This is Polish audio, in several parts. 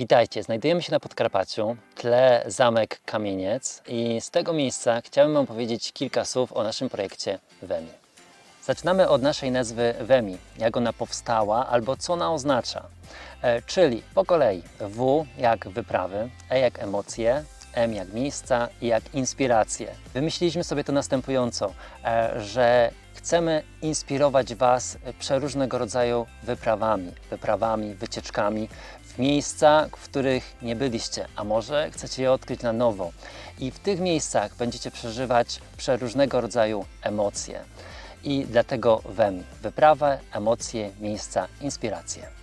Witajcie, znajdujemy się na Podkarpaciu, tle zamek Kamieniec i z tego miejsca chciałem Wam powiedzieć kilka słów o naszym projekcie WEMI. Zaczynamy od naszej nazwy WEMI, jak ona powstała albo co ona oznacza. E, czyli po kolei W jak wyprawy, E jak emocje, M jak miejsca i jak inspiracje. Wymyśliliśmy sobie to następująco, e, że chcemy inspirować Was przeróżnego rodzaju wyprawami, wyprawami, wycieczkami w miejsca, w których nie byliście, a może chcecie je odkryć na nowo. I w tych miejscach będziecie przeżywać przeróżnego rodzaju emocje. I dlatego WEM wyprawę, emocje, miejsca, inspiracje.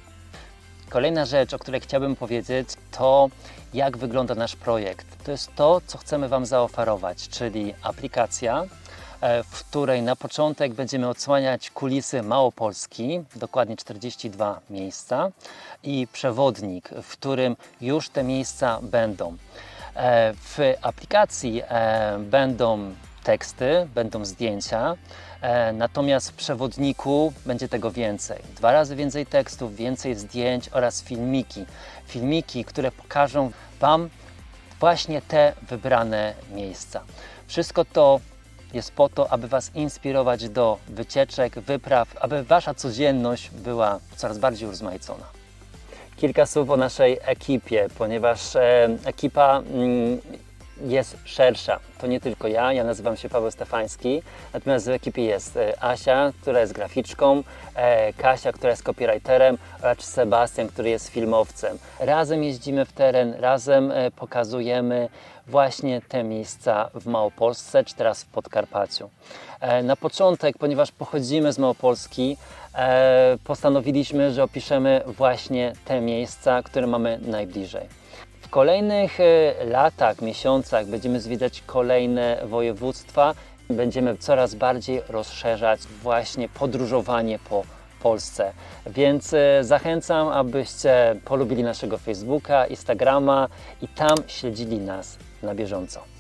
Kolejna rzecz, o której chciałbym powiedzieć, to jak wygląda nasz projekt. To jest to, co chcemy Wam zaoferować, czyli aplikacja, e, w której na początek będziemy odsłaniać kulisy Małopolski, dokładnie 42 miejsca, i przewodnik, w którym już te miejsca będą. E, W aplikacji e, będą teksty, będą zdjęcia, e, natomiast w przewodniku będzie tego więcej. Dwa razy więcej tekstów, więcej zdjęć oraz filmiki. Filmiki, które pokażą Wam właśnie te wybrane miejsca. Wszystko to jest po to, aby Was inspirować do wycieczek, wypraw, aby Wasza codzienność była coraz bardziej urozmaicona. Kilka słów o naszej ekipie, ponieważ e, ekipa mm, jest szersza. To nie tylko ja, ja nazywam się Paweł Stefański, natomiast w ekipie jest e, Asia, która jest graficzką, e, Kasia, która jest copywriterem oraz Sebastian, który jest filmowcem. Razem jeździmy w teren, razem e, pokazujemy właśnie te miejsca w Małopolsce, czy teraz w Podkarpaciu. Na początek, ponieważ pochodzimy z Małopolski, postanowiliśmy, że opiszemy właśnie te miejsca, które mamy najbliżej. W kolejnych e, latach, miesiącach będziemy zwiedzać kolejne województwa. Będziemy coraz bardziej rozszerzać właśnie podróżowanie po Polsce. Więc e, zachęcam, abyście polubili naszego Facebooka, Instagrama i tam śledzili nas na bieżąco.